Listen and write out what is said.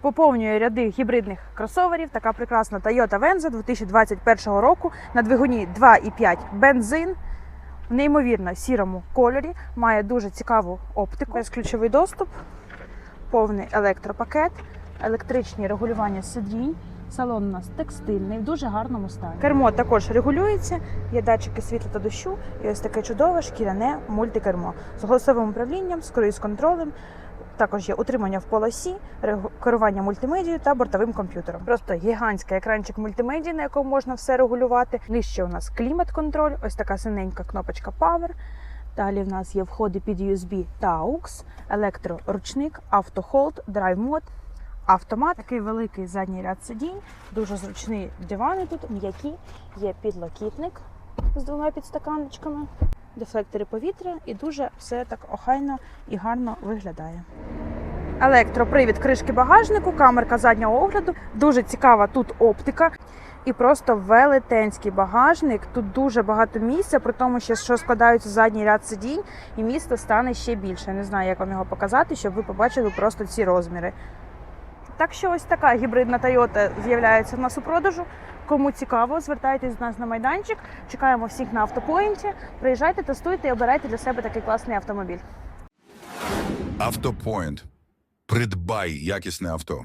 Поповнює ряди гібридних кросоверів така прекрасна Toyota Venza 2021 року на двигуні 2,5 бензин в неймовірно сірому кольорі. Має дуже цікаву оптику, безключовий доступ, повний електропакет, електричні регулювання сидінь. Салон у нас текстильний, в дуже гарному стані. Кермо також регулюється, є датчики світла та дощу, і ось таке чудове шкіряне мультикермо з голосовим управлінням, з круїз-контролем. Також є утримання в полосі, керування мультимедією та бортовим комп'ютером. Просто гігантський екранчик мультимедії, на якому можна все регулювати. Нижче у нас клімат-контроль, ось така синенька кнопочка Power. Далі в нас є входи під USB та AUX, електроручник, автохолд, драйв-мод, автомат. Такий великий задній ряд сидінь, дуже зручні дивани тут, м'які, є підлокітник з двома підстаканничками, дефлектори повітря і дуже все так охайно і гарно виглядає. Електропривід кришки багажнику, камерка заднього огляду. Дуже цікава тут оптика. І просто велетенський багажник. Тут дуже багато місця, при тому, що складаються задній ряд сидінь, і місто стане ще більше. Не знаю, як вам його показати, щоб ви побачили просто ці розміри. Так що ось така гібридна Toyota з'являється в нас у продажу. Кому цікаво, звертайтесь до нас на майданчик. Чекаємо всіх на автопоінті. Приїжджайте, тестуйте і обирайте для себе такий класний автомобіль. Автопоінт. Придбай якісне авто.